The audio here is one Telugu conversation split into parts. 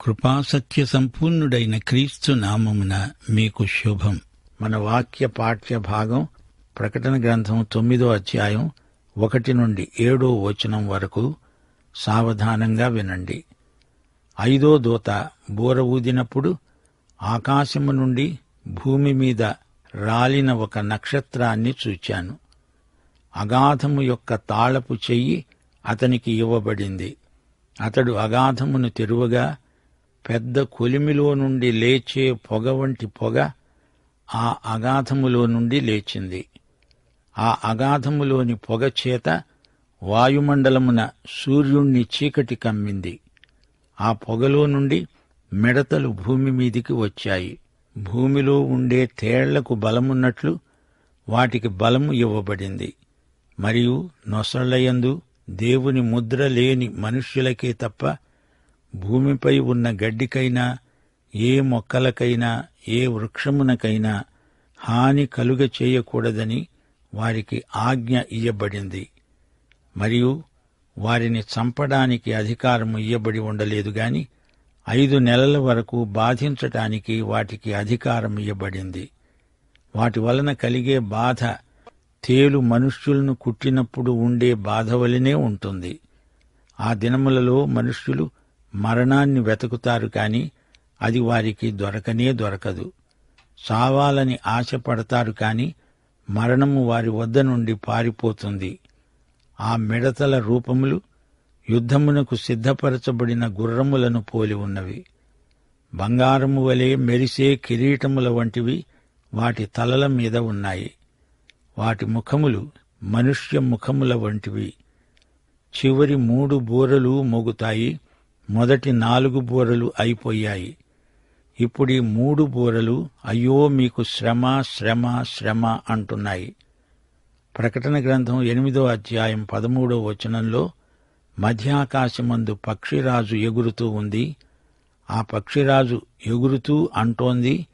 కృపాసత్య సంపూర్ణుడైన క్రీస్తు నామమున మీకు శుభం. మన వాక్య పాఠ్య భాగం ప్రకటన గ్రంథం తొమ్మిదో అధ్యాయం ఒకటి నుండి ఏడో వచనం వరకు సావధానంగా వినండి. ఐదో దూత బూర ఊదినప్పుడు ఆకాశము నుండి భూమి మీద రాలిన ఒక నక్షత్రాన్ని చూచాను. అగాధము యొక్క తాళపు చెయ్యి అతనికి ఇవ్వబడింది. అతడు అగాధమును తెరువగా పెద్ద కొలిమిలో నుండి లేచే పొగ వంటి పొగ ఆ అగాధములో నుండి లేచింది. ఆ అగాధములోని పొగ చేత వాయుమండలమున సూర్యుణ్ణి చీకటి కమ్మింది. ఆ పొగలో నుండి మిడతలు భూమి మీదికి వచ్చాయి. భూమిలో ఉండే తేళ్ళకు బలమున్నట్లు వాటికి బలము ఇవ్వబడింది. మరియు నొసళ్ళయందు దేవుని ముద్ర లేని మనుష్యులకే తప్ప భూమిపై ఉన్న గడ్డికైనా ఏ మొక్కలకైనా ఏ వృక్షమునకైనా హాని కలుగ చేయకూడదని వారికి ఆజ్ఞ ఇయ్యబడింది. మరియు వారిని చంపడానికి అధికారం ఇయ్యబడి ఉండలేదు గాని ఐదు నెలల వరకు బాధించటానికి వాటికి అధికారం ఇయ్యబడింది. వాటి వలన కలిగే బాధ తేలు మనుష్యులను కుట్టినప్పుడు ఉండే బాధ వలనే ఉంటుంది. ఆ దినములలో మనుష్యులు మరణాన్ని వెతుకుతారు కాని అది వారికి దొరకనే దొరకదు. చావాలని ఆశపడతారు కాని మరణము వారి వద్ద నుండి పారిపోతుంది. ఆ మిడతల రూపములు యుద్ధమునకు సిద్ధపరచబడిన గుర్రములను పోలి ఉన్నవి. బంగారము వలె మెరిసే కిరీటముల వంటివి వాటి తలల మీద ఉన్నాయి. వాటి ముఖములు మనుష్య ముఖముల వంటివి. చివరి మూడు బూరలు మోగుతాయి. మొదటి నాలుగు బూరలు అయిపోయాయి. ఇప్పుడు ఈ మూడు బూరలు అయ్యో మీకు శ్రమ శ్రమ శ్రమ అంటున్నాయి. ప్రకటన గ్రంథం ఎనిమిదో అధ్యాయం పదమూడో వచనంలో మధ్యాకాశమందు పక్షిరాజు ఎగురుతూ ఉంది. ఆ పక్షిరాజు ఎగురుతూ అంటోంది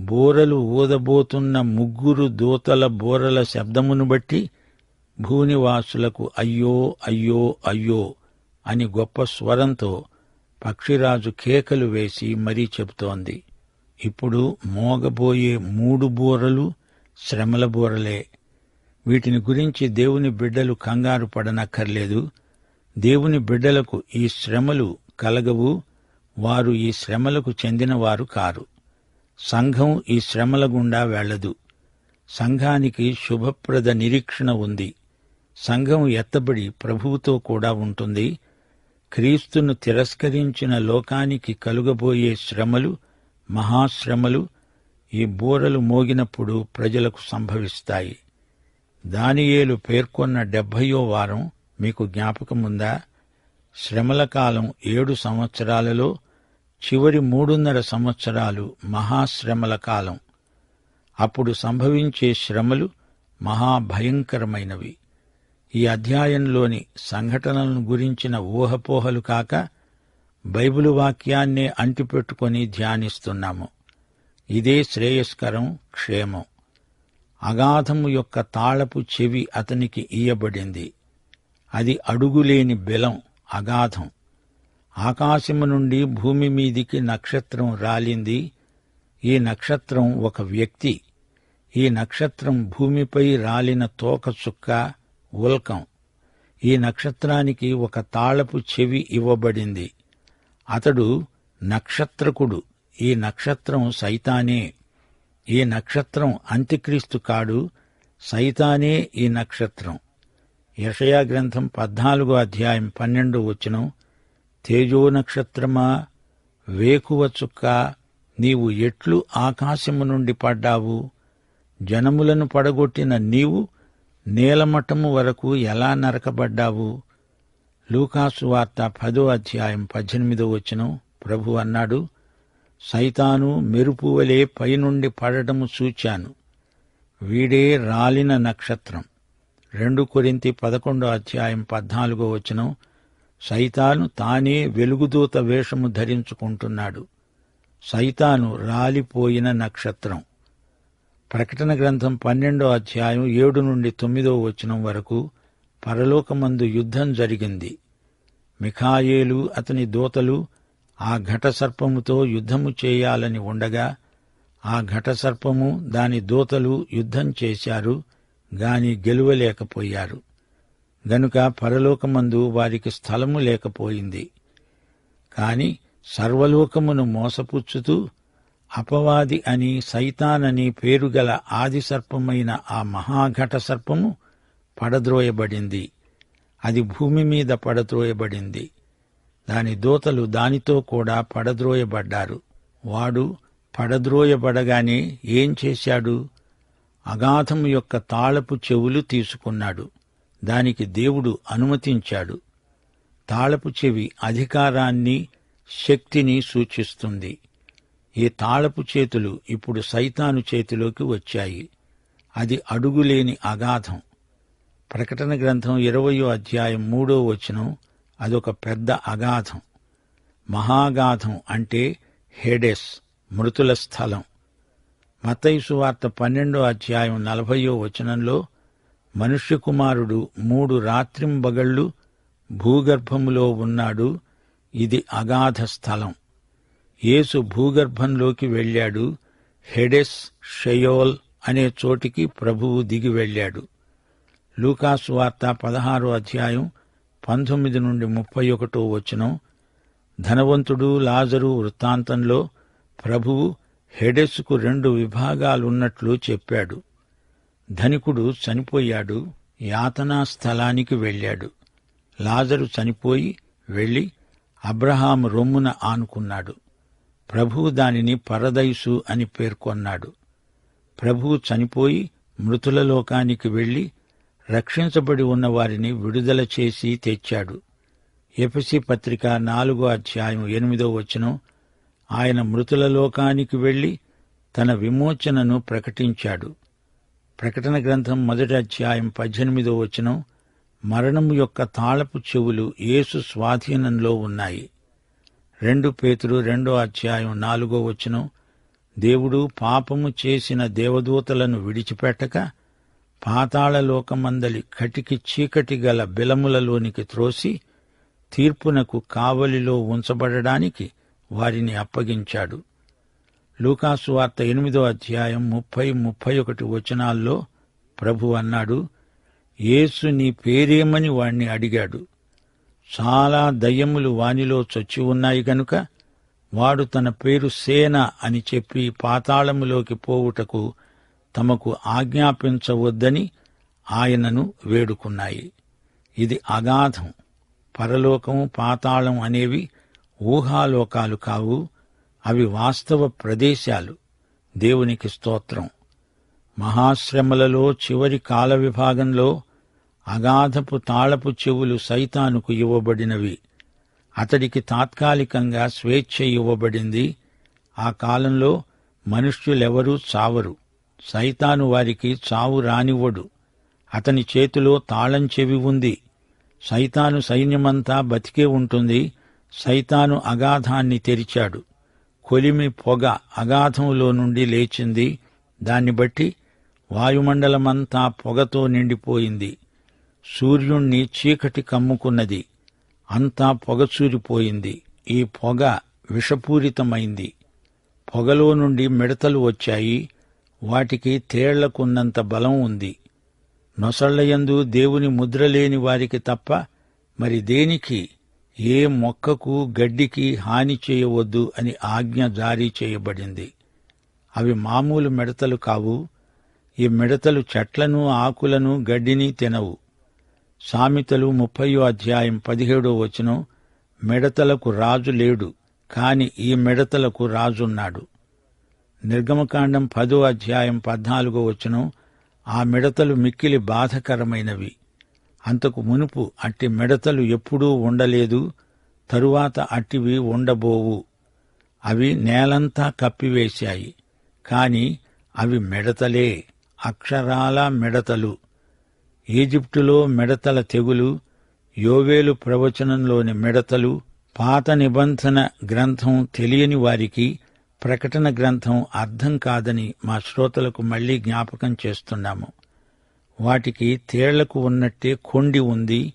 బోరలు ఊదబోతున్న ముగ్గురు దూతల బోరల శబ్దమును బట్టి భూనివాసులకు అయ్యో అయ్యో అయ్యో అని గొప్ప స్వరంతో పక్షిరాజు కేకలు వేసి మరీ చెబుతోంది. ఇప్పుడు మోగబోయే మూడు బూరలు శ్రమల బూరలే. వీటిని గురించి దేవుని బిడ్డలు కంగారు పడనక్కర్లేదు. దేవుని బిడ్డలకు ఈ శ్రమలు కలగవు. వారు ఈ శ్రమలకు చెందినవారు కారు. సంఘం ఈ శ్రమల గుండా వెళ్ళదు సంఘానికి శుభప్రద నిరీక్షణ ఉంది. సంఘం ఎత్తబడి ప్రభువుతో కూడా ఉంటుంది. క్రీస్తును తిరస్కరించిన లోకానికి కలుగబోయే శ్రమలు మహాశ్రమలు ఈ బూరలు మోగినప్పుడు ప్రజలకు సంభవిస్తాయి. దానియేలు పేర్కొన్న డెబ్భయో వారం మీకు జ్ఞాపకముందా? శ్రమల కాలం ఏడు సంవత్సరాలలో చివరి మూడున్నర సంవత్సరాలు మహాశ్రమల కాలం. అప్పుడు సంభవించే శ్రమలు మహాభయంకరమైనవి. ఈ అధ్యాయంలోని సంఘటనలను గురించిన ఊహపోహలు కాక బైబిలు వాక్యాన్నే అంటిపెట్టుకొని ధ్యానిస్తున్నాము. ఇదే శ్రేయస్కరం క్షేమం. అగాధము యొక్క తాళపు చెవి అతనికి ఇయ్యబడింది. అది అడుగులేని బెలం అగాధం. ఆకాశము నుండి భూమి మీదికి నక్షత్రం రాలింది. ఈ నక్షత్రం ఒక వ్యక్తి. ఈ నక్షత్రం భూమిపై రాలిన తోక చుక్క. ఉల్కం. ఈ నక్షత్రానికి ఒక తాళపు చెవి ఇవ్వబడింది. అతడు నక్షత్రకుడు. ఈ నక్షత్రం సైతానే. ఈ నక్షత్రం అంత్యక్రీస్తు కాడు. సైతానే ఈ నక్షత్రం. యషయా గ్రంథం పద్నాలుగో అధ్యాయం పన్నెండు వచనం. తేజో నక్షత్రమా? వేకువ చుక్క. నీవు ఎట్లు ఆకాశము నుండి పడ్డావు? జనములను పడగొట్టిన నీవు నీలమఠము వరకు ఎలా నరకబడ్డావు? లూకాసు వార్త పదో అధ్యాయం పద్దెనిమిదో వచనం ప్రభు అన్నాడు సైతాను మెరుపు వలె పైనుండి పడటము చూచాను. వీడే రాలిన నక్షత్రం. రెండు కొరింతి పదకొండో అధ్యాయం పద్నాలుగో వచనం సైతాను తానే వెలుగుదూత వేషము ధరించుకుంటున్నాడు. సైతాను రాలిపోయిన నక్షత్రం. ప్రకటన గ్రంథం పన్నెండో అధ్యాయం ఏడు నుండి తొమ్మిదో వచనం వరకు పరలోకమందు యుద్ధం జరిగింది. మిఖాయేలు అతని దూతలు ఆ ఘట సర్పముతో యుద్ధము చేయాలని ఉండగా ఆ ఘట సర్పము దాని దూతలు యుద్ధం చేశారు గాని గెలువలేకపోయారు. గనుక పరలోకమందు వారికి స్థలము లేకపోయింది. కాని సర్వలోకమును మోసపుచ్చుతూ అపవాది అని సైతానని పేరుగల ఆదిసర్పమైన ఆ మహాఘట సర్పము పడద్రోయబడింది. అది భూమి మీద పడద్రోయబడింది. దాని దూతలు దానితో కూడా పడద్రోయబడ్డారు. వాడు పడద్రోయబడగానే ఏం చేశాడు? అగాధము యొక్క తాళపు చెవులు తీసుకున్నాడు. దానికి దేవుడు అనుమతించాడు. తాళపు చెవి అధికారాన్ని శక్తిని సూచిస్తుంది. ఈ తాళపు చేతులు ఇప్పుడు సైతాను చేతిలోకి వచ్చాయి. అది అడుగులేని అగాధం. ప్రకటన గ్రంథం ఇరవయో అధ్యాయం మూడో వచనం అదొక పెద్ద అగాధం. మహాగాధం అంటే హెడెస్ మృతుల స్థలం. మతైసు వార్త పన్నెండో అధ్యాయం నలభయో వచనంలో మనుష్య కుమారుడు మూడు రాత్రింబగళ్ళు భూగర్భములో ఉన్నాడు. ఇది అగాధ స్థలం. యేసు భూగర్భంలోకి వెళ్ళాడు. హెడెస్ షయోల్ అనే చోటికి ప్రభువు దిగి వెళ్ళాడు. లూకాసు వార్త పదహారో అధ్యాయం పంతొమ్మిది నుండి ముప్పై ఒకటో వచనం. ధనవంతుడు లాజరు వృత్తాంతంలో ప్రభువు హెడెస్కు రెండు విభాగాలున్నట్లు చెప్పాడు. ధనికుడు చనిపోయాడు యాతనా స్థలానికి వెళ్ళాడు. లాజరు చనిపోయి వెళ్ళి అబ్రహాం రొమ్మున ఆనుకున్నాడు. ప్రభువు దానిని పరదైసు అని పేర్కొన్నాడు. ప్రభువు చనిపోయి మృతుల లోకానికి వెళ్ళి రక్షించబడి ఉన్న వారిని విడుదల చేసి తెచ్చాడు. ఎపిసి పత్రిక నాలుగో అధ్యాయం ఎనిమిదో వచనం ఆయన మృతుల లోకానికి వెళ్ళి తన విమోచనను ప్రకటించాడు. ప్రకటన గ్రంథం మొదటి అధ్యాయం పద్దెనిమిదో వచనం మరణం యొక్క తాళపు చెవులు యేసు స్వాధీనంలో ఉన్నాయి. రెండు పేతురు రెండో అధ్యాయం నాలుగో వచనం. దేవుడు పాపము చేసిన దేవదూతలను విడిచిపెట్టక పాతాళలోకమందలి కటికి చీకటి గల బిలములలోనికి త్రోసి తీర్పునకు కావలిలో ఉంచబడడానికి వారిని అప్పగించాడు. లూకాసు వార్త ఎనిమిదో అధ్యాయం ముప్పై ముప్పై ఒకటి వచనాల్లో ప్రభు అన్నాడు యేసు నీ పేరేమని వాణ్ణి అడిగాడు. చాలా దయ్యములు వానిలో చొచ్చి ఉన్నాయి గనుక వాడు తన పేరు సేన అని చెప్పి పాతాళములోకి పోవుటకు తమకు ఆజ్ఞాపించవద్దని ఆయనను వేడుకున్నాయి. ఇది అగాధం పరలోకం పాతాళం అనేవి ఊహాలోకాలు కావు. అవి వాస్తవ ప్రదేశాలు. దేవునికి స్తోత్రం. మహాశ్రమలలో చివరి కాల విభాగంలో అగాధపు తాళపు చెవులు సైతానుకు ఇవ్వబడినవి. అతడికి తాత్కాలికంగా స్వేచ్ఛ ఇవ్వబడింది. ఆ కాలంలో మనుష్యులెవరూ చావరు. సైతాను వారికి చావు రానివ్వడు. అతని చేతిలో తాళం చెవి ఉంది. సైతాను సైన్యమంతా బతికే ఉంటుంది. సైతాను అగాధాన్ని తెరిచాడు. కొలిమి పొగ అగాధంలో నుండి లేచింది. దాన్ని బట్టి వాయుమండలమంతా పొగతో నిండిపోయింది. సూర్యుణ్ణి చీకటి కమ్ముకున్నది. అంతా పొగచూరిపోయింది ఈ పొగ విషపూరితమైంది. పొగలో నుండి మిడతలు వచ్చాయి. వాటికి తేళ్ళకున్నంత బలం ఉంది. నొసళ్ళయందు దేవుని ముద్ర లేని వారికి తప్ప మరి దేనికి? ఏ మొక్కకు గడ్డికి హాని చేయవద్దు అని ఆజ్ఞ జారీ చేయబడింది. అవి మామూలు మిడతలు కావు. ఈ మిడతలు చెట్లను ఆకులను గడ్డిని తినవు. సామెతలు ముప్పయో అధ్యాయం పదిహేడో వచనం మిడతలకు రాజు లేడు కాని ఈ మిడతలకు రాజున్నాడు. నిర్గమకాండం పదో అధ్యాయం పద్నాలుగో వచనం ఆ మిడతలు మిక్కిలి బాధకరమైనవి. అంతకు మునుపు అట్టి మిడతలు ఎప్పుడూ ఉండలేదు తరువాత అట్టివి ఉండబోవు. అవి నేలంతా కప్పివేశాయి కాని అవి మిడతలే అక్షరాల మిడతలు. ఈజిప్టులో మిడతల తెగులు యోవేలు ప్రవచనంలోని మిడతలు పాత నిబంధన గ్రంథం తెలియని వారికి ప్రకటన గ్రంథం అర్థం కాదని మా శ్రోతలకు మళ్ళీ జ్ఞాపకం చేస్తున్నాము. వాటికి తేళ్ళకు ఉన్నట్టే కొండి ఉంది.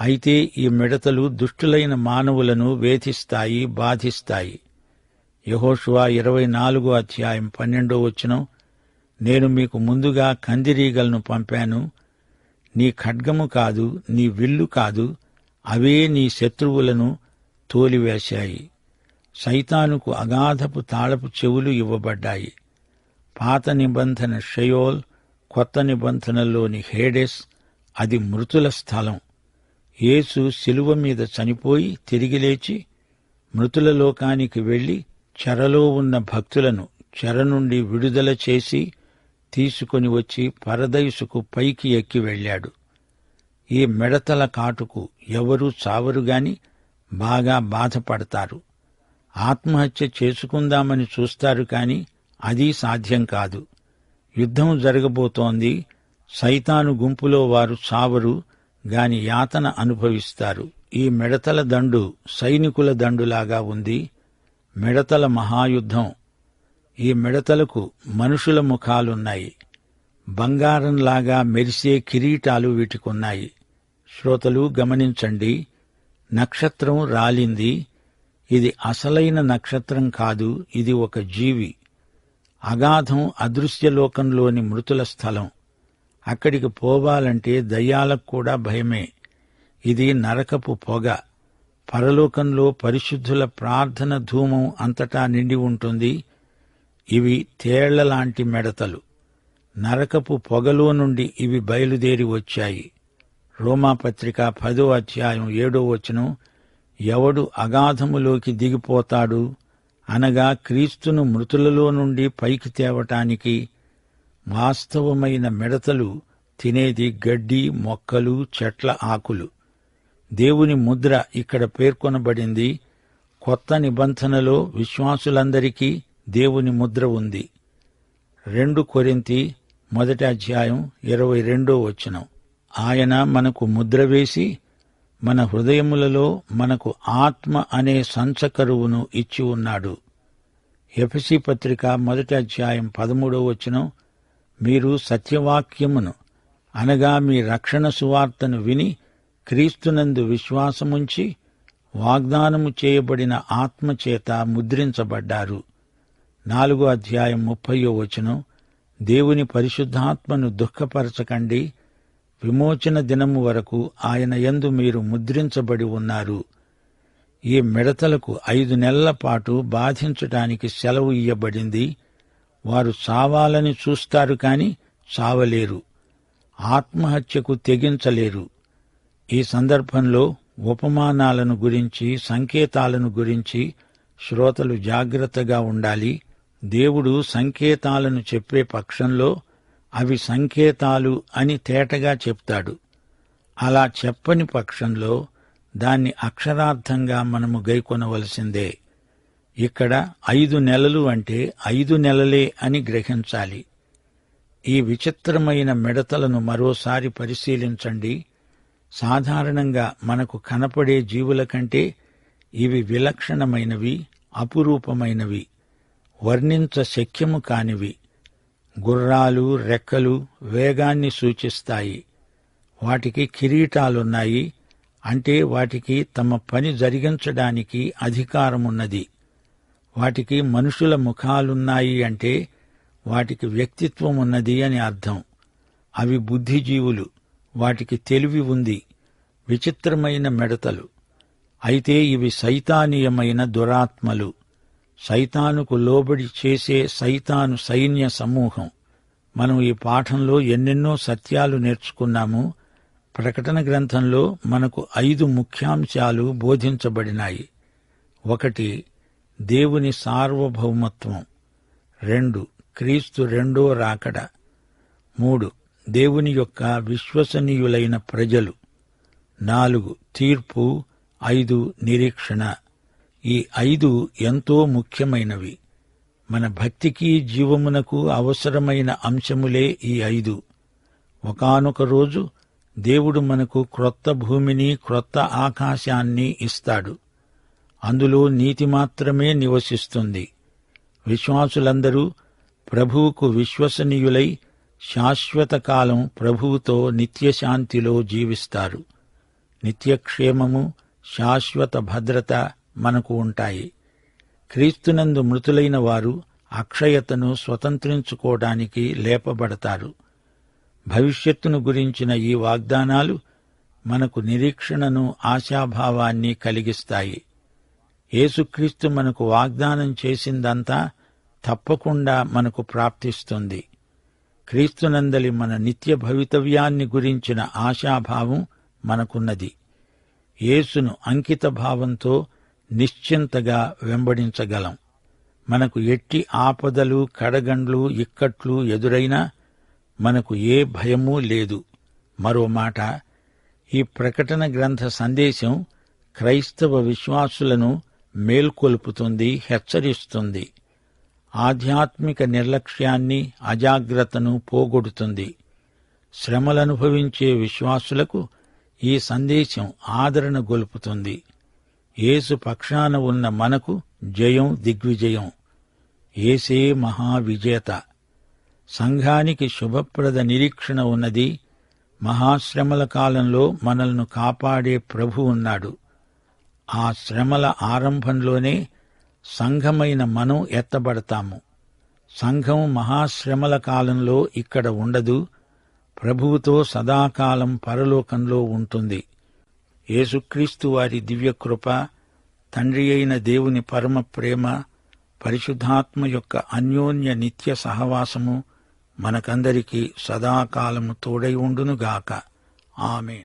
అయితే ఈ మిడతలు దుష్టులైన మానవులను వేధిస్తాయి బాధిస్తాయి. యహోషువా ఇరవై నాలుగో అధ్యాయం పన్నెండో వచనం నేను మీకు ముందుగా కందిరీగలను పంపాను నీ ఖడ్గము కాదు నీ విల్లు కాదు అవే నీ శత్రువులను తోలివేశాయి. సైతానుకు అగాధపు తాళపు చెవులు ఇవ్వబడ్డాయి. పాత నిబంధన షయోల్ కొత్త నిబంధనలోని హేడెస్ అది మృతుల స్థలం. యేసు శిలువ మీద చనిపోయి తిరిగి లేచి మృతుల లోకానికి వెళ్ళి చెరలో ఉన్న భక్తులను చెర నుండి విడుదల చేసి తీసుకొని వచ్చి పరదైసుకు పైకి ఎక్కి వెళ్ళాడు. ఈ మిడతల కాటుకు ఎవరూ చావరుగాని బాగా బాధపడతారు. ఆత్మహత్య చేసుకుందామని చూస్తారు కాని అది సాధ్యం కాదు. యుద్ధం జరగబోతోంది. సైతాను గుంపులో వారు చావరు గాని యాతన అనుభవిస్తారు. ఈ మిడతల దండు సైనికుల దండులాగా ఉంది. మిడతల మహాయుద్ధం ఈ మిడతలకు మనుషుల ముఖాలున్నాయి. బంగారంలాగా మెరిసే కిరీటాలు వీటికున్నాయి. శ్రోతలు గమనించండి నక్షత్రం రాలింది. ఇది అసలైన నక్షత్రం కాదు ఇది ఒక జీవి. అగాధం అదృశ్యలోకంలోని మృతుల స్థలం. అక్కడికి పోవాలంటే దయ్యాలకు కూడా భయమే. ఇది నరకపు పొగ. పరలోకంలో పరిశుద్ధుల ప్రార్థన ధూమం అంతటా నిండి ఉంటుంది. ఇవి తేళ్ళలాంటి మెడతలు. నరకపు పొగలో నుండి ఇవి బయలుదేరి వచ్చాయి. రోమాపత్రిక పదో అధ్యాయం ఏడో వచనం ఎవడు అగాధములోకి దిగిపోతాడు అనగా క్రీస్తును మృతులలో నుండి పైకి తేవటానికి వాస్తవమైన మిడతలు తినేది గడ్డి మొక్కలు చెట్ల ఆకులు. దేవుని ముద్ర ఇక్కడ పేర్కొనబడింది. కొత్త నిబంధనలో విశ్వాసులందరికీ దేవుని ముద్ర ఉంది. రెండు కొరింతి మొదటి అధ్యాయం ఇరవై రెండో వచనం. ఆయన మనకు ముద్ర వేసి మన హృదయములలో మనకు ఆత్మ అనే సంచకరువును ఇచ్చి ఉన్నాడు. ఎఫసి పత్రిక మొదటి అధ్యాయం పదమూడో వచనం మీరు సత్యవాక్యమును అనగా మీ రక్షణ సువార్తను విని క్రీస్తునందు విశ్వాసముంచి వాగ్దానము చేయబడిన ఆత్మచేత ముద్రించబడ్డారు. నాలుగో అధ్యాయం ముప్పయో వచనం దేవుని పరిశుద్ధాత్మను దుఃఖపరచకండి. విమోచన దినము వరకు ఆయన యందు మీరు ముద్రించబడి ఉన్నారు. ఈ మిడతలకు ఐదు నెలల పాటు బాధించటానికి సెలవు ఇయ్యబడింది. వారు చావాలని చూస్తారు కాని చావలేరు ఆత్మహత్యకు తెగించలేరు. ఈ సందర్భంలో ఉపమానాలను గురించి సంకేతాలను గురించి శ్రోతలు జాగ్రత్తగా ఉండాలి. దేవుడు సంకేతాలను చెప్పే పక్షంలో అవి సంకేతాలు అని తేటగా చెప్తాడు. అలా చెప్పని పక్షంలో దాన్ని అక్షరార్థంగా మనము గైకొనవలసిందే. ఇక్కడ ఐదు నెలలు అంటే ఐదు నెలలే అని గ్రహించాలి. ఈ విచిత్రమైన మిడతలను మరోసారి పరిశీలించండి. సాధారణంగా మనకు కనపడే జీవుల కంటే ఇవి విలక్షణమైనవి అపురూపమైనవి. వర్ణించ శక్యము కానివి. గుర్రాలు రెక్కలు వేగాన్ని సూచిస్తాయి. వాటికి కిరీటాలున్నాయి. అంటే వాటికి తమ పని జరిగించడానికి అధికారమున్నది. వాటికి మనుషుల ముఖాలున్నాయి అంటే వాటికి వ్యక్తిత్వం ఉన్నది అని అర్థం. అవి బుద్ధిజీవులు. వాటికి తెలివి ఉంది. విచిత్రమైన మెడతలు. అయితే ఇవి సైతానీయమైన దురాత్మలు. సైతానుకు లోబడి చేసే సైతాను సైన్య సమూహం. మనం ఈ పాఠంలో ఎన్నెన్నో సత్యాలు నేర్చుకున్నాము. ప్రకటన గ్రంథంలో మనకు ఐదు ముఖ్యాంశాలు బోధించబడినాయి. ఒకటి దేవుని సార్వభౌమత్వం. రెండు క్రీస్తు రెండో రాకడ. మూడు దేవుని యొక్క విశ్వసనీయులైన ప్రజలు. నాలుగు తీర్పు ఐదు నిరీక్షణ. ఈ ఐదు ఎంతో ముఖ్యమైనవి. మన భక్తికి జీవమునకు అవసరమైన అంశములే ఈ ఐదు. ఒకానొక రోజు దేవుడు మనకు క్రొత్త భూమిని క్రొత్త ఆకాశాన్ని ఇస్తాడు. అందులో నీతి మాత్రమే నివసిస్తుంది. విశ్వాసులందరూ ప్రభువుకు విశ్వసనీయులై శాశ్వతకాలం ప్రభువుతో నిత్యశాంతిలో జీవిస్తారు. నిత్యక్షేమము శాశ్వత భద్రత మనకు ఉంటాయి. క్రీస్తునందు మృతులైన వారు అక్షయతను స్వతంత్రించుకోవడానికి లేపబడతారు. భవిష్యత్తును గురించిన ఈ వాగ్దానాలు మనకు నిరీక్షణను ఆశాభావాన్ని కలిగిస్తాయి. యేసుక్రీస్తు మనకు వాగ్దానం చేసిందంతా తప్పకుండా మనకు ప్రాప్తిస్తుంది. క్రీస్తునందలి మన నిత్య భవితవ్యాన్ని గురించిన ఆశాభావం మనకున్నది. యేసును అంకిత భావంతో నిశ్చింతగా వెంబడించగలం. మనకు ఎట్టి ఆపదలు కడగండ్లు ఇక్కట్లు ఎదురైనా మనకు ఏ భయమూ లేదు. మరో మాట ఈ ప్రకటన గ్రంథ సందేశం క్రైస్తవ విశ్వాసులను మేల్కొల్పుతుంది హెచ్చరిస్తుంది. ఆధ్యాత్మిక నిర్లక్ష్యాన్ని అజాగ్రత్తను పోగొడుతుంది. శ్రమలనుభవించే విశ్వాసులకు ఈ సందేశం ఆదరణ గొలుపుతుంది. యేసు పక్షాన ఉన్న మనకు జయం దిగ్విజయం. ఏసే మహావిజేత. సంఘానికి శుభప్రద నిరీక్షణ ఉన్నది. మహాశ్రమల కాలంలో మనల్ని కాపాడే ప్రభు ఉన్నాడు. ఆ శ్రమల ఆరంభంలోనే సంఘమైన మనం ఎత్తబడతాము. సంఘం మహాశ్రమల కాలంలో ఇక్కడ ఉండదు. ప్రభువుతో సదాకాలం పరలోకంలో ఉంటుంది. యేసుక్రీస్తు వారి దివ్యకృప తండ్రి అయిన దేవుని పరమ ప్రేమ పరిశుద్ధాత్మ యొక్క అన్యోన్య నిత్య సహవాసము మనకందరికీ సదాకాలము తోడై ఉండునుగాక. ఆమె